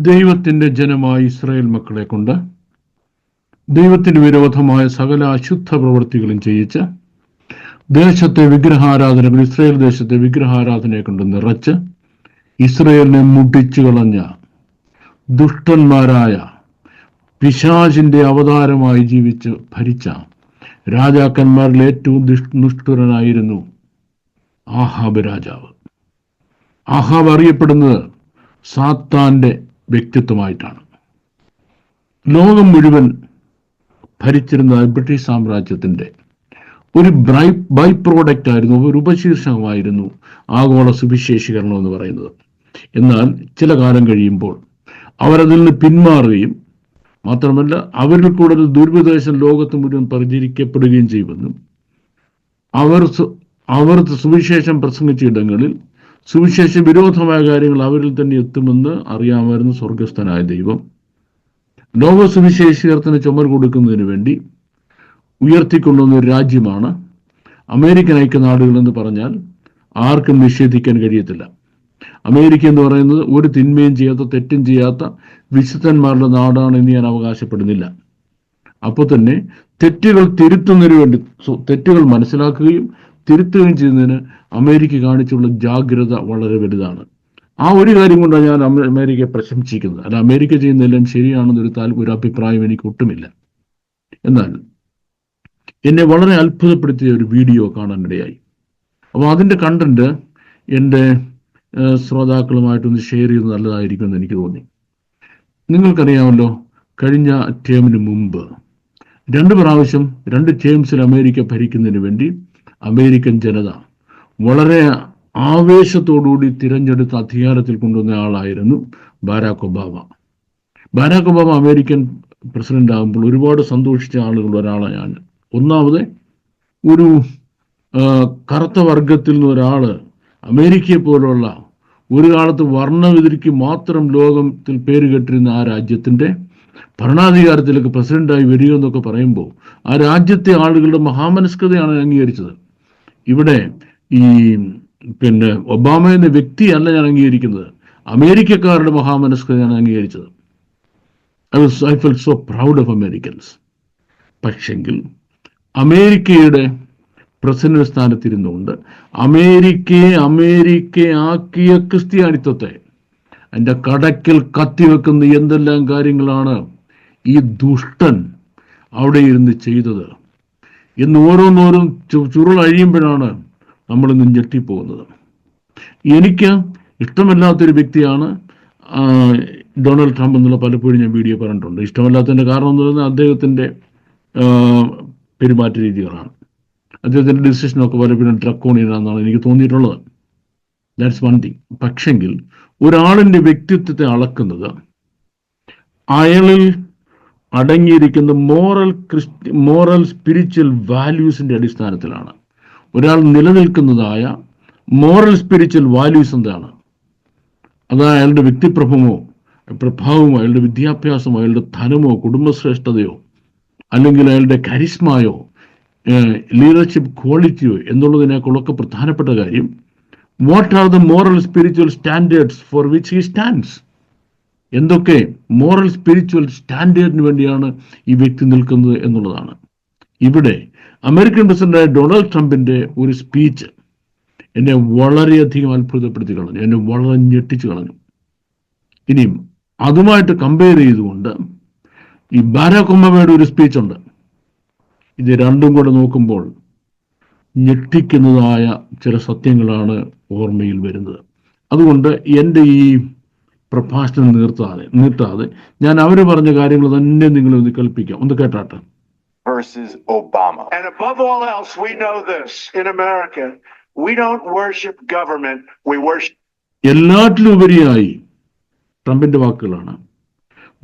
ദൈവത്തിന്റെ ജനമായ ഇസ്രായേൽ മക്കളെ കൊണ്ട് ദൈവത്തിന് വിരോധമായ സകല അശുദ്ധ പ്രവൃത്തികളും ചെയ്യിച്ച് ദേശത്തെ വിഗ്രഹാരാധനകൾ ഇസ്രായേൽ ദേശത്തെ വിഗ്രഹാരാധനയെ കൊണ്ട് നിറച്ച് ഇസ്രയേലിനെ മുട്ടിച്ചു കളഞ്ഞ ദുഷ്ടന്മാരായ പിശാചിന്റെ അവതാരമായി ജീവിച്ച് ഭരിച്ച രാജാക്കന്മാരിൽ ഏറ്റവും നിഷ്ഠുരനായിരുന്നു ആഹാബ് രാജാവ്. ആഹാബ് അറിയപ്പെടുന്നത് സാത്താന്റെ വ്യക്തിത്വമായിട്ടാണ്. ലോകം മുഴുവൻ ഭരിച്ചിരുന്ന ബ്രിട്ടീഷ് സാമ്രാജ്യത്തിന്റെ ഒരു ബ്രൈ ബൈ പ്രോഡക്റ്റ് ആയിരുന്നു ഒരു ഉപശീർഷകമായിരുന്നു ആഗോള സുവിശേഷീകരണം എന്ന് പറയുന്നത്. എന്നാൽ ചില കാലം കഴിയുമ്പോൾ അവരതിൽ നിന്ന് പിന്മാറുകയും മാത്രമല്ല അവരിൽ കൂടുതൽ ദുർവിദേശം ലോകത്ത് മുഴുവൻ പ്രചരിക്കപ്പെടുകയും ചെയ്യുമെന്നും അവർ അവർ സുവിശേഷം പ്രസംഗിച്ച ഇടങ്ങളിൽ സുവിശേഷ വിരോധമായ കാര്യങ്ങൾ അവരിൽ തന്നെ എത്തുമെന്ന് അറിയാമായിരുന്നു സ്വർഗസ്ഥനായ ദൈവം. ലോക സുവിശേഷീകരണത്തിന് ചുമർ കൊടുക്കുന്നതിന് വേണ്ടി ഉയർത്തിക്കൊണ്ടുവന്ന ഒരു രാജ്യമാണ് അമേരിക്കൻ ഐക്യനാടുകൾ എന്ന് പറഞ്ഞാൽ ആർക്കും നിഷേധിക്കാൻ കഴിയത്തില്ല. അമേരിക്ക എന്ന് പറയുന്നത് ഒരു തിന്മയും ചെയ്യാത്ത തെറ്റും ചെയ്യാത്ത വിശുദ്ധന്മാരുടെ നാടാണ് എന്ന് ഞാൻ അവകാശപ്പെടുന്നില്ല. അപ്പോൾ തന്നെ തെറ്റുകൾ തിരുത്തുന്നതിന് വേണ്ടി തെറ്റുകൾ മനസ്സിലാക്കുകയും തിരുത്തുകയും ചെയ്യുന്നതിന് അമേരിക്ക കാണിച്ചുള്ള ജാഗ്രത വളരെ വലുതാണ്. ആ ഒരു കാര്യം കൊണ്ടാണ് ഞാൻ അമേരിക്കയെ പ്രശംസിക്കുന്നത്. അല്ല അമേരിക്ക ചെയ്യുന്നതെല്ലാം ശരിയാണെന്നൊരു താൽ ഒരു അഭിപ്രായം എനിക്ക് ഒട്ടുമില്ല. എന്നാൽ എന്നെ വളരെ അത്ഭുതപ്പെടുത്തിയ ഒരു വീഡിയോ കാണാനിടയായി. അപ്പോൾ അതിന്റെ കണ്ടന്റ് എന്റെ ശ്രോതാക്കളുമായിട്ടൊന്ന് ഷെയർ ചെയ്യുന്നത് നല്ലതായിരിക്കുമെന്ന് എനിക്ക് തോന്നി. നിങ്ങൾക്കറിയാമല്ലോ കഴിഞ്ഞ ടേമിന് മുമ്പ് രണ്ട് പ്രാവശ്യം രണ്ട് ടേംസിൽ അമേരിക്ക ഭരിക്കുന്നതിന് വേണ്ടി അമേരിക്കൻ ജനത വളരെ ആവേശത്തോടുകൂടി തിരഞ്ഞെടുത്ത അധികാരത്തിൽ കൊണ്ടുവന്ന ആളായിരുന്നു Barack Obama. Barack Obama American president ആകുമ്പോൾ ഒരുപാട് സന്തോഷിച്ച ആളുകൾ ഒരാളാണ് ഒന്നാമത് ഒരു കറുത്ത വർഗത്തിൽ നിന്ന് ഒരാൾ അമേരിക്കയെ പോലുള്ള ഒരു കാലത്ത് വർണവിതിരിക്ക് മാത്രം ലോകത്തിൽ പേര് കെട്ടിരുന്ന ആ രാജ്യത്തിന്റെ ഭരണാധികാരത്തിലേക്ക് പ്രസിഡന്റായി വരിക എന്നൊക്കെ പറയുമ്പോൾ ആ രാജ്യത്തെ ആളുകളുടെ മഹാമനസ്കതയാണ് അംഗീകരിച്ചത്. ഇവിടെ ഈ പിന്നെ ഒബാമ എന്ന വ്യക്തിയല്ല ഞാൻ അംഗീകരിക്കുന്നത്. അമേരിക്കക്കാരുടെ മഹാമനസ്കതയാണ് അംഗീകരിച്ചത്. I was I fell so proud of Americans പക്ഷെങ്കിൽ അമേരിക്കയുടെ പ്രസിഡന്റ് സ്ഥാനത്തിരുന്നുകൊണ്ട് അമേരിക്കയെ അമേരിക്കയാക്കിയ ക്രിസ്ത്യാനിത്വത്തെ എന്റെ കടക്കിൽ കത്തിവെക്കുന്ന എന്തെല്ലാം കാര്യങ്ങളാണ് ഈ ദുഷ്ടൻ അവിടെ ഇരുന്ന് ചെയ്തത്? എന്ന് ഓരോന്നോരും നമ്മൾ നമ്മളിന്ന് ഞെട്ടിപ്പോകുന്നത്. എനിക്ക് ഇഷ്ടമല്ലാത്തൊരു വ്യക്തിയാണ് ഡൊണാൾഡ് ട്രംപ് എന്നുള്ള പലപ്പോഴും ഞാൻ വീഡിയോ പറഞ്ഞിട്ടുണ്ട്. ഇഷ്ടമല്ലാത്തതിന്റെ കാരണം എന്ന് പറയുന്നത് അദ്ദേഹത്തിന്റെ പെരുമാറ്റ രീതികളാണ്. അദ്ദേഹത്തിന്റെ ഡിസിഷനൊക്കെ പലപ്പോഴും ഡ്രക്കോണിയനാണെന്നാണ് എനിക്ക് തോന്നിയിട്ടുള്ളത്. ദാറ്റ്സ് വൺ തിങ് പക്ഷെങ്കിൽ ഒരാളിന്റെ വ്യക്തിത്വത്തെ അളക്കുന്നത് അയാളിൽ അടങ്ങിയിരിക്കുന്ന മോറൽ ക്രിസ്റ്റി മോറൽ സ്പിരിച്വൽ വാല്യൂസിന്റെ അടിസ്ഥാനത്തിലാണ്. ഒരാൾ നിലനിൽക്കുന്നതായ മോറൽ സ്പിരിച്വൽ വാല്യൂസ് എന്താണ്? അത് അയാളുടെ വ്യക്തിപ്രഭമോ പ്രഭാവമോ അയാളുടെ വിദ്യാഭ്യാസമോ അയാളുടെ ധനമോ കുടുംബശ്രേഷ്ഠതയോ അല്ലെങ്കിൽ അയാളുടെ കരിസ്മയോ ലീഡർഷിപ്പ് ക്വാളിറ്റിയോ എന്നുള്ളതിനേക്കാളൊക്കെ പ്രധാനപ്പെട്ട കാര്യം what are the moral spiritual standards for which he stands എന്തൊക്കെ മോറൽ സ്പിരിച്വൽ സ്റ്റാൻഡേർഡിന് വേണ്ടിയാണ് ഈ വ്യക്തി നിൽക്കുന്നത് എന്നുള്ളതാണ്. ഇവിടെ അമേരിക്കൻ പ്രസിഡന്റായ ഡൊണാൾഡ് ട്രംപിന്റെ ഒരു സ്പീച്ച് എന്നെ വളരെയധികം അത്ഭുതപ്പെടുത്തി കളഞ്ഞു. എന്നെ വളരെ ഞെട്ടിച്ചു കളഞ്ഞു. ഇനിയും അതുമായിട്ട് കമ്പയർ ചെയ്തുകൊണ്ട് ഈ ബാരാക് ഒബാമയുടെ ഒരു സ്പീച്ച് ഉണ്ട്. ഇത് രണ്ടും കൂടെ നോക്കുമ്പോൾ ഞെട്ടിക്കുന്നതായ ചില സത്യങ്ങളാണ് ഓർമ്മയിൽ വരുന്നത്. അതുകൊണ്ട് എന്റെ ഈ പ്രഭാഷണം നിർത്താതെ നിർത്താതെ ഞാൻ അവർ പറഞ്ഞ കാര്യങ്ങൾ തന്നെ നിങ്ങൾ ഒന്ന് കേൾപ്പിക്കാം. ഒന്ന് കേട്ടാട്ടെ. Versus Obama. And above all else, we know this. In America. We don't worship government, we worship എല്ലാറ്റിലും ഉപരിയായി ട്രംപിന്റെ വാക്കുകളാണ്.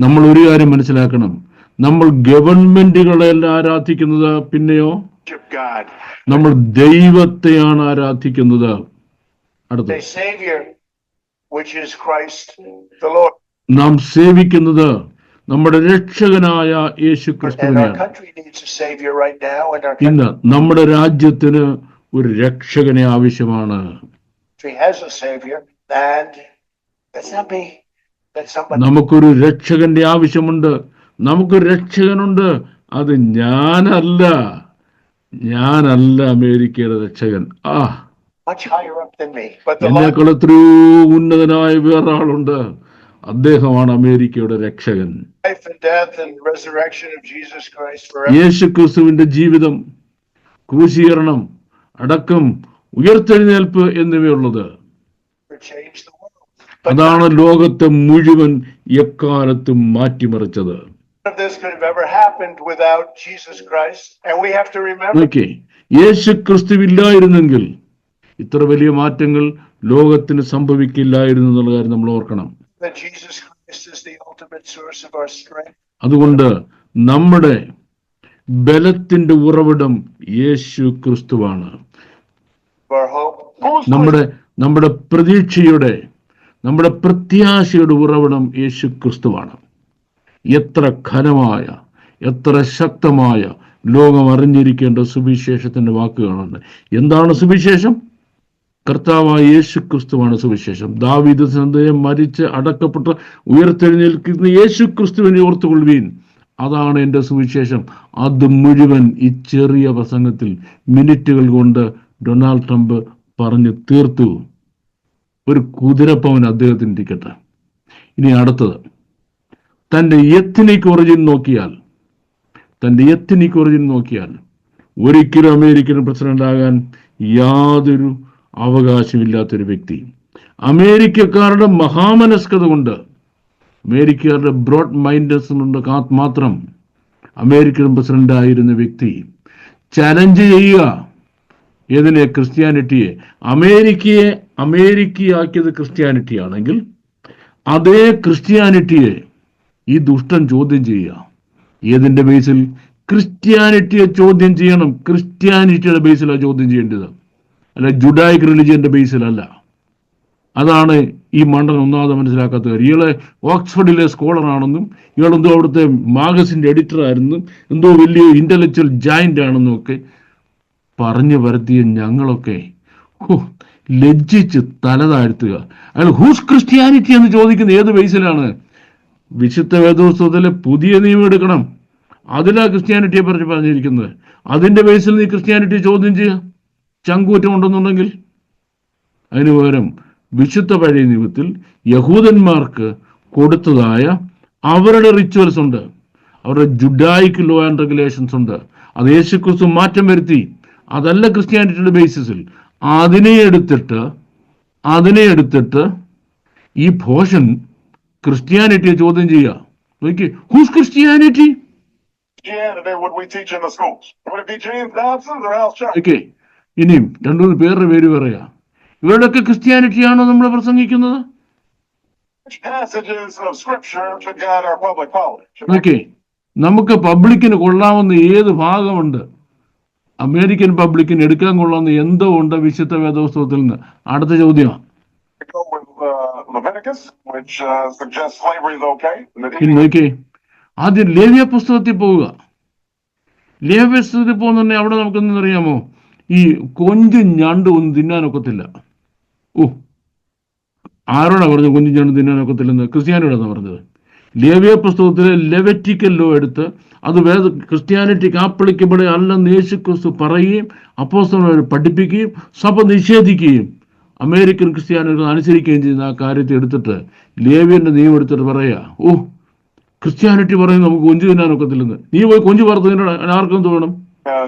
നമ്മൾ ഒരു കാര്യം മനസ്സിലാക്കണം. നമ്മൾ ഗവൺമെന്റുകളെയല്ല ആരാധിക്കുന്നത് പിന്നെയോ? നമ്മൾ ദൈവത്തെയാണ് ആരാധിക്കുന്നത്. അടുത്ത നാം സേവിക്കുന്നത് നമ്മുടെ രക്ഷകനായ യേശു ഇന്ന് നമ്മുടെ രാജ്യത്തിന് ഒരു രക്ഷകനെ ആവശ്യമാണ്. നമുക്കൊരു രക്ഷകന്റെ ആവശ്യമുണ്ട്. നമുക്ക് രക്ഷകനുണ്ട്. അത് ഞാനല്ല. ഞാനല്ല അമേരിക്കയുടെ രക്ഷകൻ. ആ. എന്നെക്കാൾ എത്രയോ ഉന്നതനായ വേറെ ആളുണ്ട് അദ്ദേഹമാണ് അമേരിക്കയുടെ രക്ഷകൻ. യേശുക്രിസ്തുവിന്റെ ജീവിതം ക്രൂശീകരണം അടക്കം ഉയർത്തെഴുന്നേൽപ്പ് എന്നിവയുള്ളത്. അതാണ് ലോകത്തെ മുഴുവൻ എക്കാലത്തും മാറ്റിമറിച്ചത്. യേശു ക്രിസ്തുവില്ലായിരുന്നെങ്കിൽ ഇത്ര വലിയ മാറ്റങ്ങൾ ലോകത്തിന് സംഭവിക്കില്ലായിരുന്നു എന്നുള്ള കാര്യം നമ്മൾ ഓർക്കണം. അതുകൊണ്ട് നമ്മുടെ ബലത്തിന്റെ ഉറവിടം യേശു ക്രിസ്തുവാണ്. നമ്മുടെ നമ്മുടെ പ്രതീക്ഷയുടെ നമ്മുടെ പ്രത്യാശയുടെ ഉറവിടം യേശു ക്രിസ്തുവാണ്. എത്ര ഘനമായ എത്ര ശക്തമായ ലോകം അറിഞ്ഞിരിക്കേണ്ട സുവിശേഷത്തിന്റെ വാക്കുകളാണ് എന്താണ് സുവിശേഷം? കർത്താവായ യേശു ക്രിസ്തുവാണ് സുവിശേഷം. ദാവീദ് സന്തയം മരിച്ച് അടക്കപ്പെട്ട ഉയർത്തെഴുന്നേൽക്കുന്ന യേശു ക്രിസ്തുവിനെ ഓർത്തുകൊള്ളുവീൻ. അതാണ് എന്റെ സുവിശേഷം. അത് മുഴുവൻ ഈ ചെറിയ പ്രസംഗത്തിൽ മിനിറ്റുകൾ കൊണ്ട് ഡൊണാൾഡ് ട്രംപ് പറഞ്ഞു തീർത്തു. ഒരു കുതിരപ്പവൻ അദ്ദേഹത്തിന് ഇരിക്കട്ടെ. ഇനി അടുത്തത്. തന്റെ എത്തിനിക് ഒറിജിൻ നോക്കിയാൽ തന്റെ എത്തിനിക് ഒറിജിൻ നോക്കിയാൽ ഒരിക്കലും അമേരിക്കൻ പ്രസിഡന്റ് ആകാൻ യാതൊരു അവകാശമില്ലാത്തൊരു വ്യക്തി. അമേരിക്കക്കാരുടെ മഹാമനസ്കത കൊണ്ട് അമേരിക്കക്കാരുടെ ബ്രോഡ് മൈൻഡസ് കൊണ്ട് മാത്രം അമേരിക്കൻ പ്രസിഡന്റ് ആയിരുന്ന വ്യക്തി ചലഞ്ച് ചെയ്യുക. ഏതിനെ? ക്രിസ്ത്യാനിറ്റിയെ. അമേരിക്കയെ അമേരിക്കയാക്കിയത് ക്രിസ്ത്യാനിറ്റി ആണെങ്കിൽ അതേ ക്രിസ്ത്യാനിറ്റിയെ ഈ ദുഷ്ടൻ ചോദ്യം ചെയ്യുക. ഏതിന്റെ ബേസിൽ ക്രിസ്ത്യാനിറ്റിയെ ചോദ്യം ചെയ്യണം. ക്രിസ്ത്യാനിറ്റിയുടെ ബേസിലാണ് ചോദ്യം ചെയ്യേണ്ടത്. അല്ല ജുഡായിക് റിലിജിയന്റെ ബേസിലല്ല. അതാണ് ഈ മണ്ടൻ ഒന്നാമത് മനസ്സിലാക്കാത്ത കാര്യം ഇയാളെ ഓക്സ്ഫോർഡിലെ സ്കോളറാണെന്നും ഇയാളെന്തോ അവിടുത്തെ മാഗസിന്റെ എഡിറ്റർ ആയിരുന്നു എന്തോ വലിയ ഇന്റലക്ച്വൽ ജോയിന്റ് ആണെന്നും ഒക്കെ പറഞ്ഞു വരുത്തിയ ഞങ്ങളൊക്കെ ലജ്ജിച്ച് തല താഴ്ത്തുക. അയാൾ ഹൂസ് ക്രിസ്ത്യാനിറ്റി എന്ന് ചോദിക്കുന്ന ഏത് ബേസിലാണ് വിശുദ്ധ വേദോത്സവത്തിലെ പുതിയ നിയമം എടുക്കണം. അതിലാണ് ക്രിസ്ത്യാനിറ്റിയെ പറഞ്ഞ് പറഞ്ഞിരിക്കുന്നത്. അതിന്റെ ബേസിൽ നീ ക്രിസ്ത്യാനിറ്റി ചോദ്യം ചെയ്യുക. ചങ്കൂറ്റം ഉണ്ടെന്നുണ്ടെങ്കിൽ അതിനു പകരം വിശുദ്ധ പഴയ നിയമത്തിൽ യഹൂദന്മാർക്ക് കൊടുത്തതായ അവരുടെ റിച്വൽസ് ഉണ്ട്. അവരുടെ ജുഡായിക്ക് ലോ ആൻഡ് റെഗുലേഷൻസ് ഉണ്ട്. അത് യേശുക്രിസ്തു മാറ്റം വരുത്തി. അതല്ല ക്രിസ്ത്യാനിറ്റിയുടെ ബേസിസിൽ അതിനെ എടുത്തിട്ട് അതിനെ എടുത്തിട്ട് ഈ ഭോഷൻ ക്രിസ്ത്യാനിറ്റിയെ ചോദ്യം ചെയ്യുക. നോക്കി ഹൂസ് ക്രിസ്ത്യാനിറ്റി ഇനിയും രണ്ടു മൂന്ന് പേരുടെ പേര് പറയാ. ഇവരുടെയൊക്കെ ക്രിസ്ത്യാനിറ്റിയാണോ നമ്മൾ പ്രസംഗിക്കുന്നത്? നമുക്ക് പബ്ലിക്കിന് കൊള്ളാവുന്ന ഏത് ഭാഗമുണ്ട്? അമേരിക്കൻ പബ്ലിക്കിന് എടുക്കാൻ കൊള്ളാവുന്ന എന്തോ ഉണ്ട് വിശുദ്ധ വേദോത്സവത്തിൽ നിന്ന്? അടുത്ത ചോദ്യമാണ് ആദ്യം ലേവ്യ പുസ്തകത്തിൽ പോവുക. ലേവ്യ പുസ്തകത്തിൽ പോകുന്നുണ്ടെങ്കിൽ അവിടെ നമുക്ക് അറിയാമോ? ഈ കൊഞ്ചും ഞണ്ടും ഒന്നും തിന്നാനൊക്കത്തില്ല ഓ ആരോടാ പറഞ്ഞത് കൊഞ്ചും ഞണ്ടും തിന്നാനൊക്കത്തില്ലെന്ന് ക്രിസ്ത്യാനിയോടാണ് പറഞ്ഞത്. ലേവ്യ പുസ്തകത്തിലെ ലെവറ്റിക്കൽ ലോ എടുത്ത് അത് വേദ ക്രിസ്ത്യാനിറ്റിക്ക് ആപ്ലിക്കബിൾ അല്ലെന്ന് യേശു ക്രിസ്തു പറയുകയും അപ്പോസ്തലന്മാരെ പഠിപ്പിക്കുകയും സഭ നിഷേധിക്കുകയും അമേരിക്കൻ ക്രിസ്ത്യാനികൾ അനുസരിക്കുകയും ചെയ്യുന്ന ആ കാര്യത്തെ എടുത്തിട്ട് ലേവ്യന്റെ നിയമം എടുത്തിട്ട് പറയാ ഓ ക്രിസ്ത്യാനിറ്റി പറയുന്നത് നമുക്ക് കൊഞ്ചു തിന്നാനൊക്കത്തില്ലെന്ന് നീ പോയി കൊഞ്ചു പറത്ത് തിന്നണം ആർക്കും എന്ത് uh,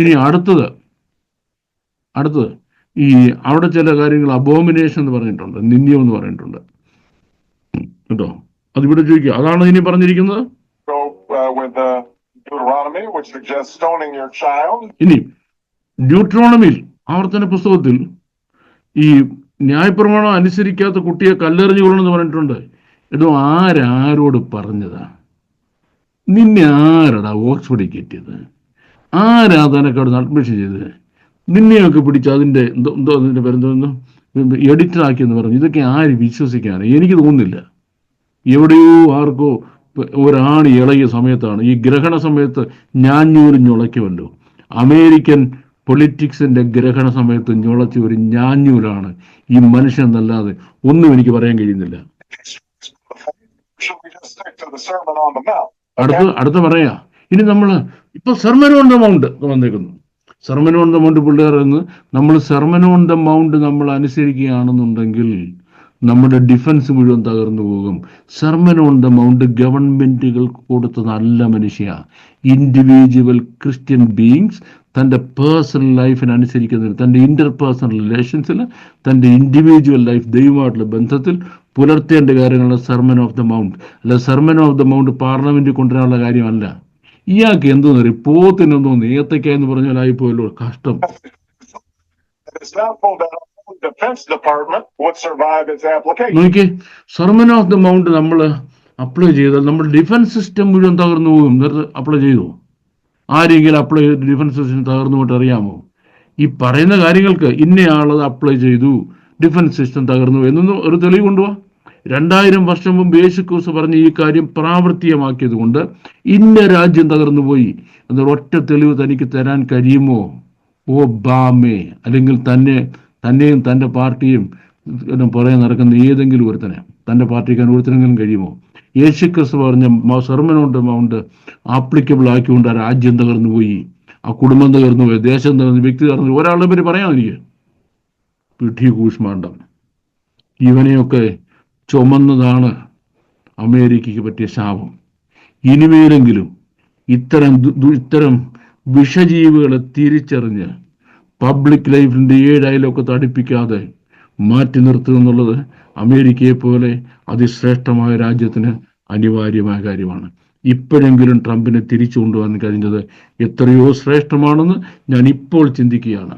ഇനി അടുത്തത് അടുത്തത്. ഈ അവിടെ ചില കാര്യങ്ങൾ അബോമിനേഷൻ എന്ന് പറഞ്ഞിട്ടുണ്ട് നിന്ദ്യം എന്ന് പറഞ്ഞിട്ടുണ്ട്. കേട്ടോ? അതിവിടെ ചോദിക്കുക അതാണ് ഇനി പറഞ്ഞിരിക്കുന്നത്? Uh, uh. ഇനി ഡ്യൂട്രോണമിയിൽ ആവർത്തന പുസ്തകത്തിൽ ഈ ന്യായപ്രമാണം അനുസരിക്കാത്ത കുട്ടിയെ കല്ലെറിഞ്ഞു കൊള്ളണം എന്ന് പറഞ്ഞിട്ടുണ്ട്. എടോ ആരാരോട് പറഞ്ഞതാ? നിന്നെ ആരടാ ഓക്സ്ഫോർഡിൽ കയറ്റിയത് ആരാ തനക്കവിടെ അഡ്മിഷൻ ചെയ്തത്? നിന്നെയൊക്കെ പിടിച്ച് അതിന്റെ എന്തോ എന്തോ അതിന്റെ പേരെന്തോ എഡിറ്റർ ആക്കിയെന്ന് പറഞ്ഞു. ഇതൊക്കെ ആര് വിശ്വസിക്കാണ് എനിക്ക് തോന്നുന്നില്ല. എവിടെയോ ആർക്കോ ഒരാണ് ഇളകിയ സമയത്താണ്. ഈ ഗ്രഹണ സമയത്ത് ഞാൻ ഞാഞ്ഞൂരിഞ്ഞുളയ്ക്കുമല്ലോ അമേരിക്കൻ പൊളിറ്റിക്സിന്റെ ഗ്രഹണ സമയത്ത് ഞുളച്ച ഒരു ഞാഞ്ഞൂരാണ് ഈ മനുഷ്യൻ എന്നല്ലാതെ ഒന്നും എനിക്ക് പറയാൻ കഴിയുന്നില്ല. അടുത്ത് അടുത്ത് പറയാ. ഇനി നമ്മൾ ഇപ്പൊ സെർമൻ ഓൺ ദ മൗണ്ട് വന്നേക്കുന്നു സെർമൻ ഓൺ ദ മൗണ്ട് പിള്ളേർ എന്ന്. നമ്മൾ സെർമൻ ഓൺ ദ മൗണ്ട് നമ്മൾ അനുസരിക്കുകയാണെന്നുണ്ടെങ്കിൽ നമ്മുടെ ഡിഫൻസ് മുഴുവൻ തകർന്നു പോകും. സർമൻ ഓൺ ദ മൗണ്ട് ഗവൺമെന്റുകൾ കൊടുത്ത നല്ല മനുഷ്യ. ഇൻഡിവിജ്വൽ ക്രിസ്ത്യൻ ബീങ്സ് തന്റെ പേഴ്സണൽ ലൈഫിന് അനുസരിക്കുന്നതിന് തന്റെ ഇന്റർ പേഴ്സണൽ റിലേഷൻസിൽ തന്റെ ഇൻഡിവിജ്വൽ ലൈഫ് ദൈവമായിട്ടുള്ള ബന്ധത്തിൽ പുലർത്തേണ്ട കാര്യങ്ങളാണ് സർമൻ ഓഫ് ദ മൗണ്ട് അല്ല സർമൻ ഓഫ് ദ മൗണ്ട് പാർലമെന്റിൽ കൊണ്ടുവരാനുള്ള കാര്യമല്ല. ഇയാൾക്ക് എന്തോന്ന് അറിയും പോത്തിനെന്തോ ഏത്തക്ക എന്ന് പറഞ്ഞാലായി പോയല്ലോ കഷ്ടം. It's department. നോക്കി സെർമൻ ഓഫ് ദ മൗണ്ട് നമ്മൾ അപ്ലൈ ചെയ്താൽ നമ്മൾ ഡിഫൻസ് സിസ്റ്റം മുഴുവൻ തകർന്നു പോകും. അപ്ലൈ ചെയ്തു? ആരെങ്കിലും അപ്ലൈ ചെയ്ത് ഡിഫൻസ് സിസ്റ്റം തകർന്നു പോയിട്ട് അറിയാമോ? ഈ പറയുന്ന കാര്യങ്ങൾക്ക് ഇന്നയാളത് അപ്ലൈ ചെയ്തു. ഡിഫൻസ് സിസ്റ്റം തകർന്നു. എന്നൊന്നും ഒരു തെളിവ് കൊണ്ടുപോവാ രണ്ടായിരം വർഷം മുമ്പ് യേശു ക്രൂസ് പറഞ്ഞ ഈ കാര്യം പ്രാവർത്തികമാക്കിയത് കൊണ്ട് ഇന്ന രാജ്യം തകർന്നു പോയി എന്നൊരു ഒറ്റ തെളിവ് തനിക്ക് തരാൻ കഴിയുമോ? ഓ ബാമേ അല്ലെങ്കിൽ തന്നെ തന്നെയും തന്റെ പാർട്ടിയും പുറകെ നടക്കുന്ന ഏതെങ്കിലും ഒരുത്തനെ തന്റെ പാർട്ടിക്കാൻ ഒരുത്തനെങ്കിലും കഴിയുമോ? യേശു ക്രിസ്തു പറഞ്ഞ സെർമനോണ്ട് മൗണ്ട് ആപ്ലിക്കബിൾ ആക്കിക്കൊണ്ട് ആ രാജ്യം തകർന്നു പോയി. ആ കുടുംബം തകർന്നു പോയി ദേശം തകർന്നു വ്യക്തി തകർന്നു. ഒരാളുടെ പേര് പറയാം പിഠി കൂഷ്മാണ്ഡം ഇവനെയൊക്കെ ചുമന്നതാണ് അമേരിക്കയ്ക്ക് പറ്റിയ ശാപം. ഇനിമേലെങ്കിലും ഇത്തരം ഇത്തരം വിഷജീവികളെ തിരിച്ചറിഞ്ഞ് പബ്ലിക് ലൈഫിന്റെ ഏഴ് തടിപ്പിക്കാതെ മാറ്റി നിർത്തുക എന്നുള്ളത് അമേരിക്കയെ പോലെ അതിശ്രേഷ്ഠമായ രാജ്യത്തിന് അനിവാര്യമായ കാര്യമാണ്. ഇപ്പോഴെങ്കിലും ട്രംപിനെ തിരിച്ചു കൊണ്ടുവന്ന് കഴിഞ്ഞത് എത്രയോ ശ്രേഷ്ഠമാണെന്ന് ഞാൻ ഇപ്പോൾ ചിന്തിക്കുകയാണ്.